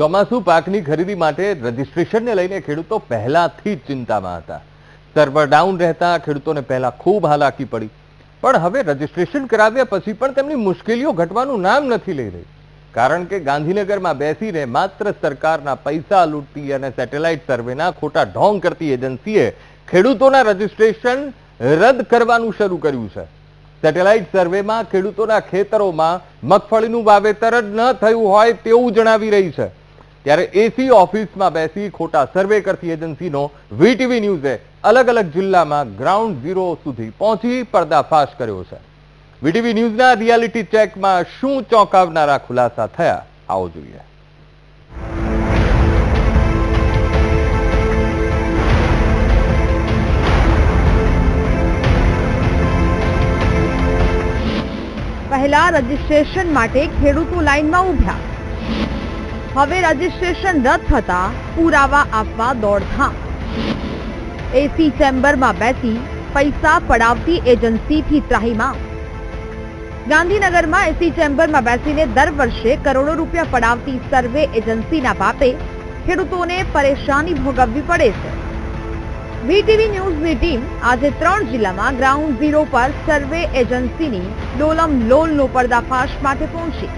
ચોમાસુ પાકની ખરીદી માટે રજીસ્ટ્રેશનને લઈને ખેડૂતો પહેલાથી જ ચિંતામાં હતા. સર્વર ડાઉન રહેતા ખેડૂતોને પહેલા ખૂબ હાલાકી પડી. પણ હવે રજીસ્ટ્રેશન કરાવ્યા પછી પણ તેમની મુશ્કેલીઓ ઘટવાનું નામ નથી લઈ રહી. કારણ કે ગાંધીનગરમાં બેસીને માત્ર સરકારના પૈસા લૂંટતી અને સેટેલાઇટ સર્વેના ખોટા ઢોંગ કરતી એજન્સીએ ખેડૂતોના રજીસ્ટ્રેશન રદ કરવાનું શરૂ કર્યું છે. સેટેલાઇટ સર્વેમાં ખેડૂતોના ખેતરોમાં મગફળીનું વાવેતર જ ન થયું હોય તેવું જણાવી રહી છે. ત્યારે એસી ઓફિસમાં બેસી ખોટા સર્વે કરતી એજન્સીનો વીટીવી ન્યૂઝે અલગ અલગ જિલ્લામાં ગ્રાઉન્ડ ઝીરો સુધી પહોંચી પર્દાફાશ કર્યો છે. વીટીવી ન્યૂઝના રિયાલિટી ચેકમાં શું ચોંકાવનારા ખુલાસા થયા, આવો જોઈએ. પહેલા રજીસ્ટ્રેશન માટે ખેડૂતો લાઈનમાં ઉભ્યા હવે રજીસ્ટ્રેશન રદ થતા પુરાવા આપવા દોડધામ. એસી ચેમ્બરમાં બેસી પૈસા પડાવતી એજન્સીથી ત્રાહીમાં ગાંધીનગરમાં એસી ચેમ્બરમાં બેસીને દર વર્ષે કરોડો રૂપિયા પડાવતી સર્વે એજન્સીના બાપે ખેડૂતોને પરેશાની ભોગવવી પડે છે. વીટીવી ન્યૂઝની ટીમ આજે ત્રણ જિલ્લામાં ગ્રાઉન્ડ ઝીરો પર સર્વે એજન્સીની ડોલમ લોલનો પર્દાફાશ માટે પહોંચી.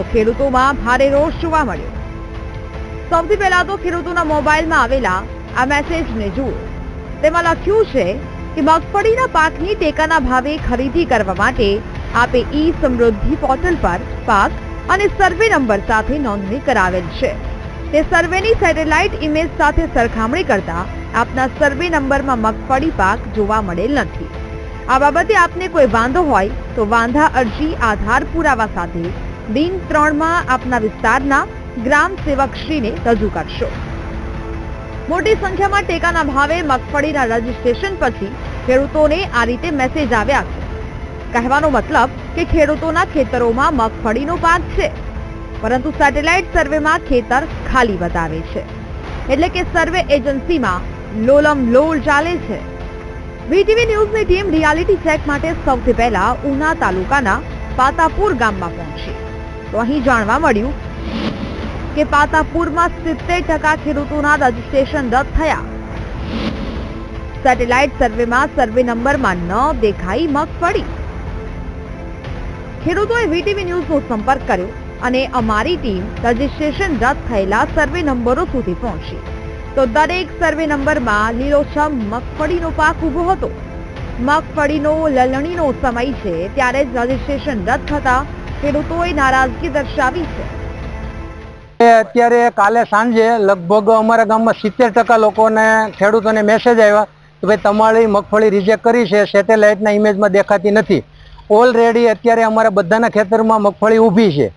તો ખેડૂતોમાં ભારે રોષ જોવા મળ્યો. સૌથી પહેલા તો ખેડૂતોના મોબાઈલમાં આવેલા આ મેસેજને જુઓ. તેમાં લખ્યું છે કે મગફળીના પાકની ટેકાના ભાવે ખરીદી કરવા માટે આપે ઈ સમૃદ્ધિ પોર્ટલ પર પાક અને સર્વે નંબર સાથે નોંધણી કરાવેલ છે. તે સર્વેની સેટેલાઇટ ઇમેજ સાથે સરખામણી કરતા આપના સર્વે નંબરમાં મગફળી પાક જોવા મળેલ નથી. આ બાબતે આપને કોઈ વાંધો હોય તો વાંધા અરજી આધાર પુરાવા સાથે દિન ત્રણમાં આપના વિસ્તારના ગ્રામ સેવકશ્રીને રજૂ કરશો. મોટી સંખ્યામાં ટેકાના ભાવે મગફળીના રજીસ્ટ્રેશન પછી ખેડૂતોને આ રીતે મેસેજ આવ્યા છે. કહેવાનો મતલબ કે ખેડૂતોના ખેતરોમાં મગફળીનો પાક છે, પરંતુ સેટેલાઇટ સર્વેમાં ખેતર ખાલી બતાવે છે. એટલે કે સર્વે એજન્સીમાં લોલમ લોલ ચાલે છે. વીટીવી ન્યૂઝની ટીમ રિયાલિટી ચેક માટે સૌથી પહેલા ઉના તાલુકાના પાતાપુર ગામમાં પહોંચી. તો અહીં જાણવા મળ્યું કે પાતાપુરમાં સિત્તેર ટકા ખેડૂતોના રજીસ્ટ્રેશન રદ થયા. સેટેલાઇટ સર્વેમાં સર્વે નંબરમાં ન દેખાઈ મગફળી ખેડૂતોએ વીટીવી ન્યૂઝનો સંપર્ક કર્યો અને અમારી ટીમ રજીસ્ટ્રેશન રદ થયેલા સર્વે નંબરો સુધી પહોંચી. તો દરેક સર્વે નંબરમાં લીલોછમ મગફળીનો પાક ઊભો હતો. મગફળીનો લલણીનો સમય છે ત્યારે જ રજીસ્ટ્રેશન રદ થતા ખેડૂતોએ નારાજગી દર્શાવી છે. અત્યારે કાલે સાંજે લગભગ અમારા ગામમાં સિત્તેર ટકા લોકોને ખેડૂતોને મેસેજ આવ્યા કે ભાઈ તમારી મગફળી રિજેક્ટ કરી છે સેટેલાઇટના ઇમેજમાં દેખાતી નથી. ઓલરેડી અત્યારે અમારા બધાના ખેતરમાં મગફળી ઊભી છે.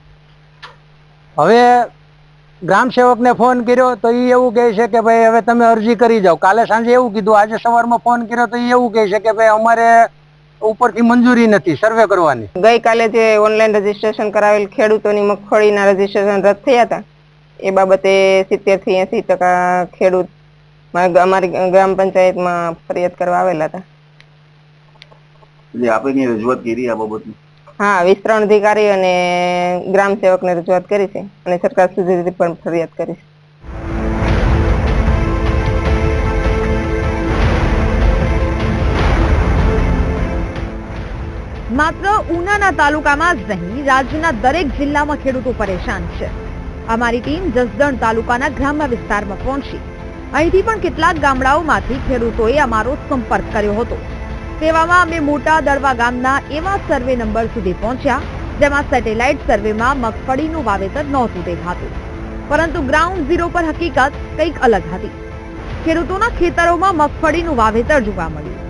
હવે ગ્રામ સેવકને ફોન કર્યો તો એ એવું કહે છે કે ભાઈ હવે તમે અરજી કરી જાઓ. કાલે સાંજે એવું કીધું. આજે સવારમાં ફોન કર્યો તો એ એવું કહે છે કે ભાઈ અમારે ઉપરથી મંજૂરી નથી સર્વે કરવાની. ગઈકાલે જે ઓનલાઈન રજીસ્ટ્રેશન કરાવેલ ખેડૂતોની મગફળીના રજીસ્ટ્રેશન રદ થયા હતા એ બાબતે સિત્તેરથી એસી ટકા ખેડૂત અમારી ગ્રામ પંચાયતમાં ફરિયાદ કરવા આવેલા હતા. આપણે રજૂઆત કરી આ બાબતની? હા વિસ્તરણ અધિકારી અને ગ્રામ સેવકને રજૂઆત કરી છે અને સરકાર સુધી પણ ફરિયાદ કરી છે. માત્ર ઉનાના તાલુકામાં જ નહીં, રાજ્યના દરેક જિલ્લામાં ખેડૂતો પરેશાન છે. અમારી ટીમ જસદણ તાલુકાના ગ્રામ્ય વિસ્તારમાં પહોંચી. અહીંથી પણ કેટલાક ગામડાઓમાંથી ખેડૂતોએ અમારો સંપર્ક કર્યો હતો. તેવામાં અમે મોટા દળવા ગામના એવા સર્વે નંબર સુધી પહોંચ્યા, જેમાં સેટેલાઇટ સર્વેમાં મગફળીનું વાવેતર નહોતું દેખાતું. પરંતુ ગ્રાઉન્ડ ઝીરો પર હકીકત કંઈક અલગ હતી. ખેડૂતોના ખેતરોમાં મગફળીનું વાવેતર જોવા મળ્યું.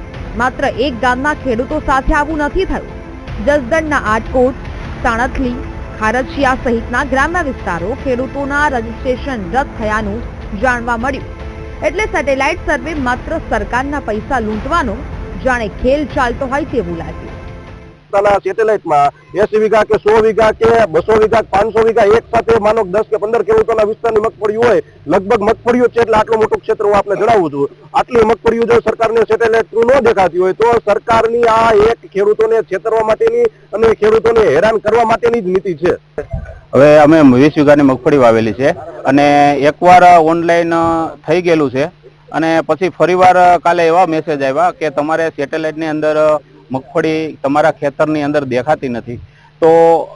માત્ર એક ગામના ખેડૂતો સાથે આવું નથી થયું. જસદણના આટકોટ સાણથલી ખારચિયા સહિતના ગ્રામ્ય વિસ્તારો ખેડૂતોના રજીસ્ટ્રેશન રદ થયાનું જાણવા મળ્યું. એટલે સેટેલાઇટ સર્વે માત્ર સરકારના પૈસા લૂંટવાનો, જાણે ખેલ ચાલતો હોય તેવું લાગ્યું. વિસ્તારના સેટેલાઇટમાં એસી વીઘા કે સો વીઘા કે બસો વીઘા પાંચસો વીઘા એક સાથે માનો દસ કે પંદર ખેડૂતોના વિસ્તારની મગફળી હોય, લગભગ મગફળીઓ છે એટલે આટલું મોટું ક્ષેત્ર હું આપને જણાવું છું. આટલી મગફળીઓ જો સરકારને સેટેલાઇટ થ્રુ ન દેખાતી હોય તો સરકારની આ એક ખેડૂતોને છેતરવા માટેની અને ખેડૂતોને હેરાન કરવા માટેની જ નીતિ છે. હવે અમે વીસ વીઘાની મગફળી વાવેલી છે અને એકવાર ઓનલાઈન થઈ ગયેલું છે અને પછી ફરીવાર કાલે એવા મેસેજ આવ્યા કે તમારે સેટેલાઇટની અંદર મગફળી તમારા ખેતરની અંદર દેખાતી નથી. તો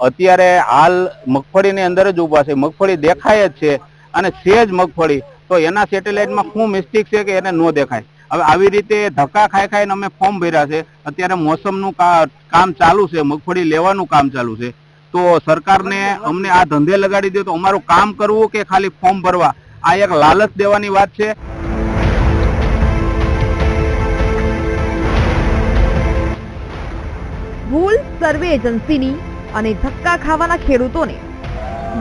અત્યારે હાલ મગફળીની અંદર જ ઊભા છે. મગફળી દેખાય જ છે અને છે મગફળી. તો એના સેટેલાઇટમાં શું મિસ્ટેક છે કે એને ન દેખાય? હવે આવી રીતે ધક્કા ખાઈ ખાઈને અમે ફોર્મ ભર્યા છે. અત્યારે મોસમનું કામ ચાલુ છે. મગફળી લેવાનું કામ ચાલુ છે. તો સરકારને અમને આ ધંધે લગાડી દે તો અમારું કામ કરવું કે ખાલી ફોર્મ ભરવા? આ એક લાલચ દેવાની વાત છે. સર્વે એજન્સીની અને ધક્કા ખાવાના ખેડૂતોને.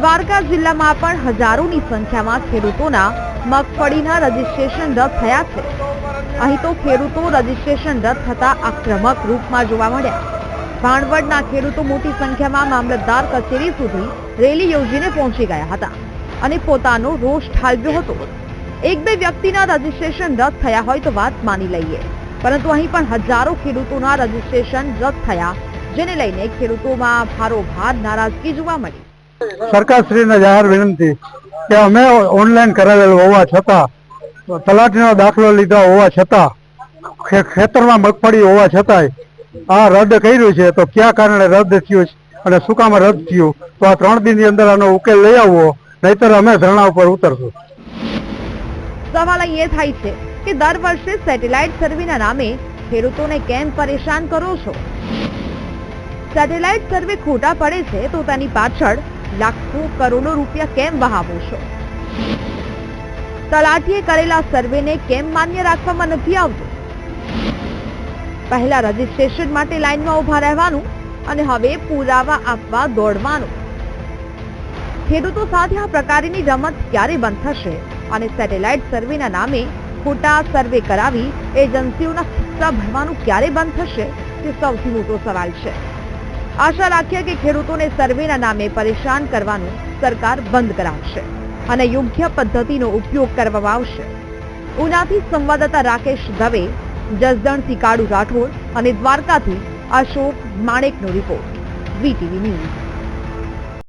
દ્વારકા જિલ્લામાં પણ હજારોની સંખ્યામાં ખેડૂતોના મગફળીના રજીસ્ટ્રેશન રદ થયા છે. અહીં તો ખેડૂતો રજીસ્ટ્રેશન રદ થતા આક્રમક રૂપમાં જોવા મળ્યા. ભાણવડના ખેડૂતો મોટી સંખ્યામાં મામલતદાર કચેરી સુધી રેલી યોજીને પહોંચી ગયા હતા અને પોતાનો રોષ ઠાલવ્યો હતો. એક બે વ્યક્તિના રજીસ્ટ્રેશન રદ થયા હોય તો વાત માની લઈએ. પરંતુ અહીં પણ હજારો ખેડૂતોના રજીસ્ટ્રેશન રદ થયા જેને લઈને ખેડૂતોમાં ભારોભાર નારાજગી જોવા મળી. સરકારશ્રીને જાહેર વિનંતી કે અમે ઓનલાઈન કરાવેલું હોવા છતાં તલાટીનો દાખલો લીધા હોવા છતાં ખેતરમાં મગફળી હોવા છતાંય આ રદ કર્યું છે તો ક્યાં કારણે રદ થયું છે અને શું કામ રદ થયું? તો આ ત્રણ દિનની અંદર આનો ઉકેલ લઈ આવવો નહીતર અમે ધરણા ઉપર ઉતરશું. સવાલ એ થાય છે કે દર વર્ષે સેટેલાઇટ સર્વેના નામે ખેડૂતોને કેમ પરેશાન કરો છો? સેટેલાઇટ સર્વે ખોટા પડે છે તો તેની પાછળ લાખો કરોડો રૂપિયા કેમ વહાવો છો? તલાટીએ કરેલા સર્વેને કેમ માન્ય રાખવામાં નથી આવતું? પહેલા રજીસ્ટ્રેશન માટે લાઇનમાં ઊભા રહેવાનું અને હવે પુરાવા આપવા દોડવાનું. ખેડૂતો સાથે આ પ્રકારની રમત ક્યારે બંધ થશે? અને સેટેલાઇટ સર્વેના નામે ખોટા સર્વે કરાવી એજન્સીઓના ખિસ્સા ભરવાનું ક્યારે બંધ થશે? તે સૌથી મોટો સવાલ છે. આશા રાખીએ કે ખેડૂતોને સર્વેના નામે પરેશાન કરવાનું સરકાર બંધ કરાવશે અને યોગ્ય પદ્ધતિનો ઉપયોગ કરવામાં આવશે. ઉનાથી સંવાદદાતા રાકેશ દવે જસદણથી કાળુ રાઠોડ અને દ્વારકાથી અશોક માણેકનો રિપોર્ટ. VTV news.